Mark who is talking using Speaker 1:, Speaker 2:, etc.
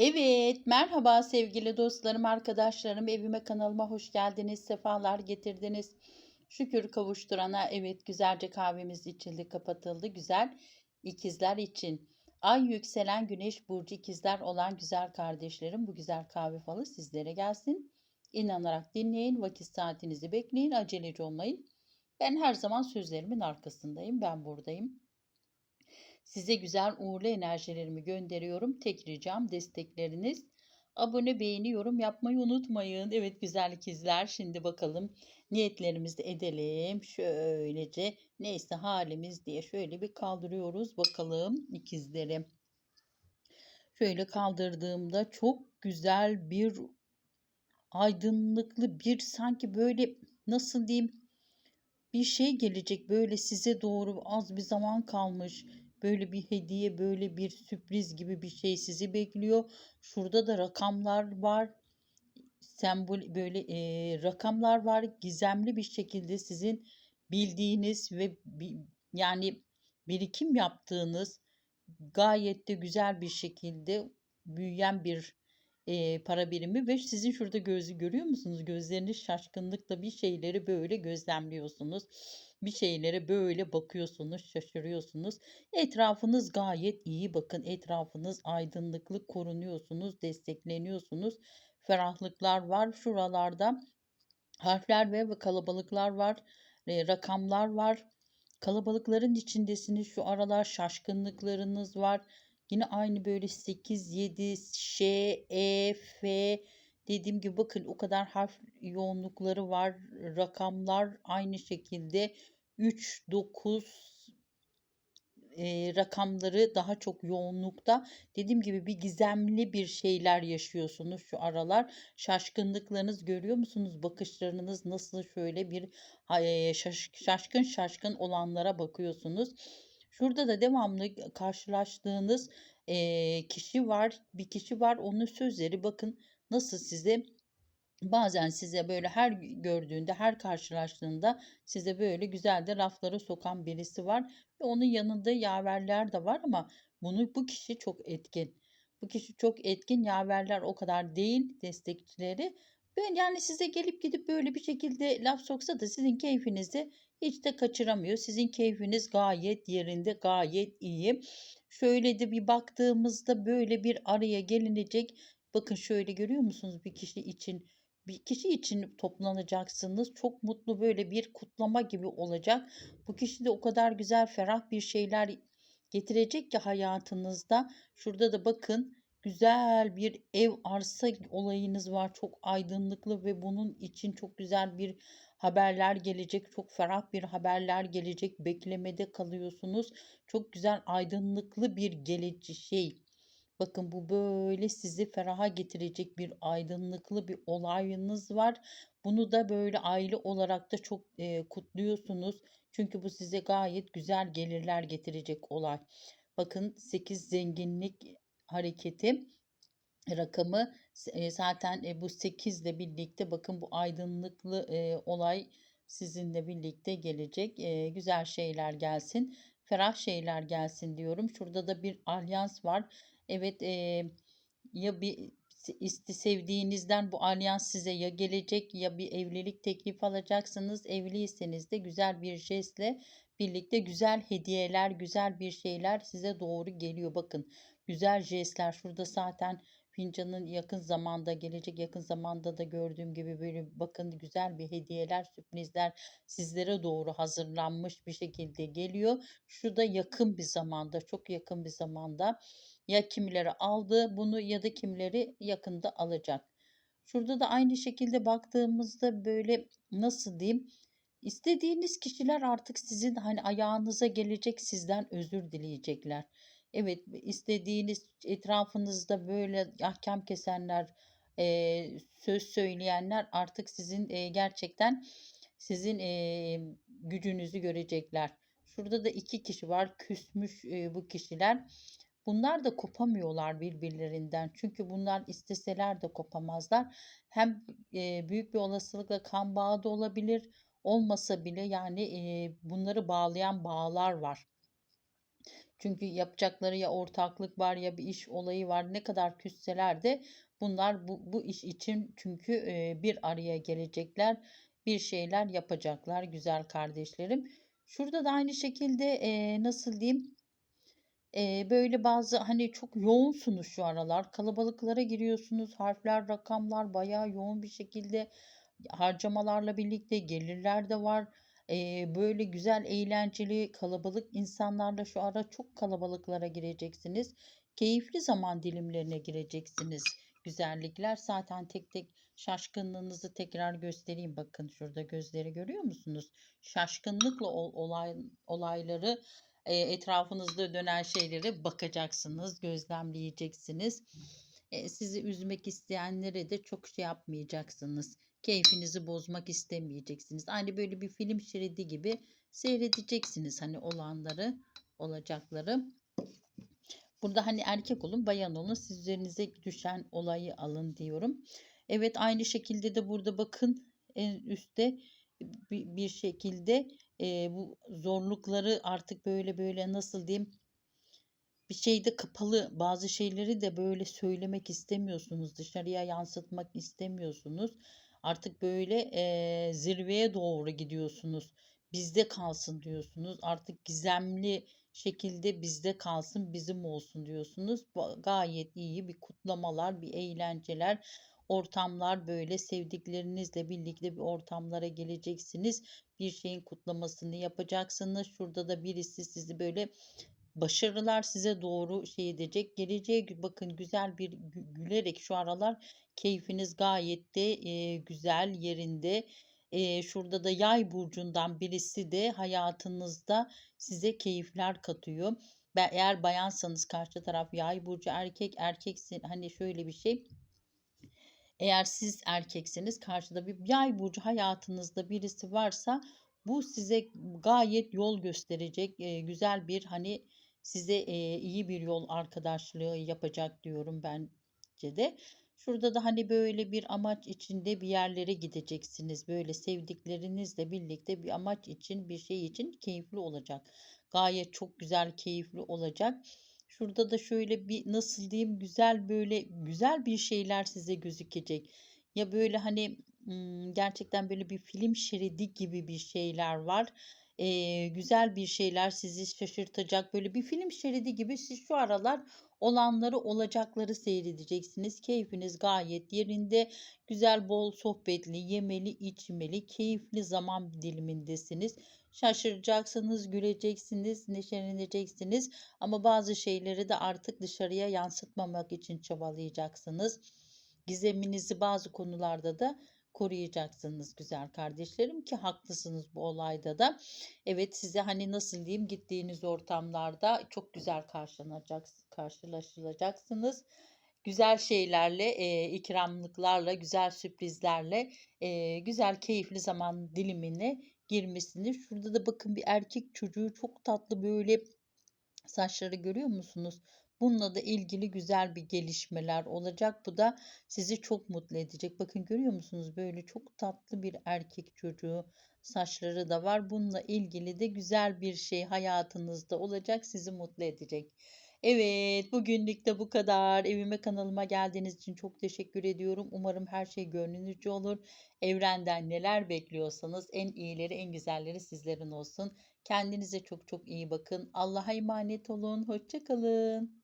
Speaker 1: Evet, merhaba sevgili dostlarım, arkadaşlarım. Evime, kanalıma hoş geldiniz, sefalar getirdiniz. Şükür kavuşturana, evet güzelce kahvemiz içildi, kapatıldı. Güzel ikizler için. Ay yükselen güneş burcu ikizler olan güzel kardeşlerim bu güzel kahve falı sizlere gelsin. İnanarak dinleyin, vakit saatinizi bekleyin, aceleci olmayın. Ben her zaman sözlerimin arkasındayım, ben buradayım. Size güzel uğurlu enerjilerimi gönderiyorum. Tek ricam destekleriniz. Abone, beğeni, yorum yapmayı unutmayın. Evet güzel ikizler. Şimdi bakalım niyetlerimizi edelim. Şöylece neyse halimiz diye şöyle bir kaldırıyoruz bakalım ikizleri. Şöyle kaldırdığımda çok güzel bir aydınlıklı bir sanki böyle nasıl diyeyim bir şey gelecek böyle size doğru az bir zaman kalmış Böyle bir hediye, böyle bir sürpriz gibi bir şey sizi bekliyor. Şurada da rakamlar var. Sembol böyle e, rakamlar var. Gizemli bir şekilde sizin bildiğiniz ve bi, yani birikim yaptığınız gayet de güzel bir şekilde büyüyen bir e, para birimi ve sizin şurada gözü görüyor musunuz? Gözleriniz şaşkınlıkla bir şeyleri böyle gözlemliyorsunuz. Bir şeylere böyle bakıyorsunuz, şaşırıyorsunuz. Etrafınız gayet iyi. Bakın etrafınız aydınlıklık korunuyorsunuz, destekleniyorsunuz. Ferahlıklar var şuralarda. Harfler ve kalabalıklar var. E, rakamlar var. Kalabalıkların içindesiniz. Şu aralar şaşkınlıklarınız var. Yine aynı böyle 8, 7, Ş, E, F dediğim gibi bakın o kadar harf yoğunlukları var. Rakamlar aynı şekilde 3, 9 e, rakamları daha çok yoğunlukta. Dediğim gibi bir gizemli bir şeyler yaşıyorsunuz şu aralar. Şaşkınlıklarınız görüyor musunuz? Bakışlarınız nasıl şöyle bir e, şaş, şaşkın şaşkın olanlara bakıyorsunuz. Şurada da devamlı karşılaştığınız e, kişi var. Bir kişi var. Onun sözleri bakın nasıl size bazen size böyle her gördüğünde, her karşılaştığında size böyle güzel de lafları sokan birisi var ve onun yanında yaverler de var ama bunu bu kişi çok etkin. Bu kişi çok etkin, yaverler o kadar değil destekçileri. Ben yani size gelip gidip böyle bir şekilde laf soksa da sizin keyfinizi hiç de kaçıramıyor. Sizin keyfiniz gayet yerinde, gayet iyi. Şöyle de bir baktığımızda böyle bir araya gelinecek. Bakın şöyle görüyor musunuz bir kişi için? Bir kişi için toplanacaksınız. Çok mutlu böyle bir kutlama gibi olacak. Bu kişi de o kadar güzel, ferah bir şeyler getirecek ki hayatınızda. Şurada da bakın güzel bir ev arsa olayınız var. Çok aydınlıklı ve bunun için çok güzel bir haberler gelecek. Çok ferah bir haberler gelecek. Beklemede kalıyorsunuz. Çok güzel aydınlıklı bir geleceği şey. Bakın bu böyle sizi feraha getirecek bir aydınlıklı bir olayınız var. Bunu da böyle aile olarak da çok e, kutluyorsunuz. Çünkü bu size gayet güzel gelirler getirecek olay. Bakın 8 zenginlik hareketi rakamı e, zaten e, bu 8 ile birlikte bakın bu aydınlıklı e, olay sizinle birlikte gelecek. E, güzel şeyler gelsin. Ferah şeyler gelsin diyorum. Şurada da bir alyans var. Evet e, ya bir isti sevdiğinizden bu alyans size ya gelecek ya bir evlilik teklif alacaksınız. Evliyseniz de güzel bir jestle birlikte güzel hediyeler, güzel bir şeyler size doğru geliyor. Bakın güzel jestler şurada zaten fincanın yakın zamanda gelecek yakın zamanda da gördüğüm gibi böyle bakın güzel bir hediyeler sürprizler sizlere doğru hazırlanmış bir şekilde geliyor. Şu da yakın bir zamanda çok yakın bir zamanda ya kimileri aldı bunu ya da kimileri yakında alacak. Şurada da aynı şekilde baktığımızda böyle nasıl diyeyim istediğiniz kişiler artık sizin hani ayağınıza gelecek sizden özür dileyecekler. Evet istediğiniz etrafınızda böyle ahkam kesenler, e, söz söyleyenler artık sizin e, gerçekten sizin e, gücünüzü görecekler. Şurada da iki kişi var küsmüş e, bu kişiler. Bunlar da kopamıyorlar birbirlerinden. Çünkü bunlar isteseler de kopamazlar. Hem e, büyük bir olasılıkla kan bağı da olabilir. Olmasa bile yani e, bunları bağlayan bağlar var. Çünkü yapacakları ya ortaklık var ya bir iş olayı var. Ne kadar küsseler de bunlar bu, bu iş için çünkü e, bir araya gelecekler. Bir şeyler yapacaklar güzel kardeşlerim. Şurada da aynı şekilde e, nasıl diyeyim? E, böyle bazı hani çok yoğunsunuz şu aralar. Kalabalıklara giriyorsunuz. Harfler, rakamlar bayağı yoğun bir şekilde harcamalarla birlikte gelirler de var. Eee, böyle güzel, eğlenceli, kalabalık insanlarla şu ara çok kalabalıklara gireceksiniz. Keyifli zaman dilimlerine gireceksiniz. Güzellikler zaten tek tek şaşkınlığınızı tekrar göstereyim. Bakın şurada gözleri görüyor musunuz? Şaşkınlıkla ol- olay, olayları e, etrafınızda dönen şeylere bakacaksınız, gözlemleyeceksiniz. E, sizi üzmek isteyenlere de çok şey yapmayacaksınız. Keyfinizi bozmak istemeyeceksiniz. Aynı böyle bir film şeridi gibi seyredeceksiniz hani olanları, olacakları. Burada hani erkek olun, bayan olun, siz üzerinize düşen olayı alın diyorum. Evet aynı şekilde de burada bakın en üstte bir, şekilde e, bu zorlukları artık böyle böyle nasıl diyeyim bir şeyde kapalı bazı şeyleri de böyle söylemek istemiyorsunuz dışarıya yansıtmak istemiyorsunuz artık böyle e, zirveye doğru gidiyorsunuz bizde kalsın diyorsunuz. Artık gizemli şekilde bizde kalsın bizim olsun diyorsunuz. Gayet iyi bir kutlamalar bir eğlenceler ortamlar böyle sevdiklerinizle birlikte bir ortamlara geleceksiniz. Bir şeyin kutlamasını yapacaksınız. Şurada da birisi sizi böyle başarılar size doğru şey edecek. Geleceğe bakın güzel bir gülerek şu aralar keyfiniz gayet de e, güzel yerinde. E, şurada da yay burcundan birisi de hayatınızda size keyifler katıyor. Ben eğer bayansanız karşı taraf yay burcu erkek erkeksin hani şöyle bir şey eğer siz erkekseniz karşıda bir yay burcu hayatınızda birisi varsa bu size gayet yol gösterecek e, güzel bir hani size e, iyi bir yol arkadaşlığı yapacak diyorum bence de. Şurada da hani böyle bir amaç içinde bir yerlere gideceksiniz. Böyle sevdiklerinizle birlikte bir amaç için bir şey için keyifli olacak. Gayet çok güzel keyifli olacak. Şurada da şöyle bir nasıl diyeyim güzel böyle güzel bir şeyler size gözükecek. Ya böyle hani gerçekten böyle bir film şeridi gibi bir şeyler var. Ee, güzel bir şeyler sizi şaşırtacak böyle bir film şeridi gibi siz şu aralar olanları olacakları seyredeceksiniz. Keyfiniz gayet yerinde. Güzel bol sohbetli, yemeli, içmeli, keyifli zaman dilimindesiniz. Şaşıracaksınız, güleceksiniz, neşeleneceksiniz ama bazı şeyleri de artık dışarıya yansıtmamak için çabalayacaksınız. Gizeminizi bazı konularda da koruyacaksınız güzel kardeşlerim ki haklısınız bu olayda da. Evet size hani nasıl diyeyim gittiğiniz ortamlarda çok güzel karşılanacaksınız, karşılaşılacaksınız. Güzel şeylerle, e, ikramlıklarla, güzel sürprizlerle, e, güzel keyifli zaman dilimine girmesini. Şurada da bakın bir erkek çocuğu çok tatlı böyle saçları görüyor musunuz? Bununla da ilgili güzel bir gelişmeler olacak. Bu da sizi çok mutlu edecek. Bakın görüyor musunuz? Böyle çok tatlı bir erkek çocuğu saçları da var. Bununla ilgili de güzel bir şey hayatınızda olacak. Sizi mutlu edecek. Evet, bugünlük de bu kadar. Evime kanalıma geldiğiniz için çok teşekkür ediyorum. Umarım her şey gönlünüzce olur. Evrenden neler bekliyorsanız en iyileri, en güzelleri sizlerin olsun. Kendinize çok çok iyi bakın. Allah'a emanet olun. Hoşçakalın.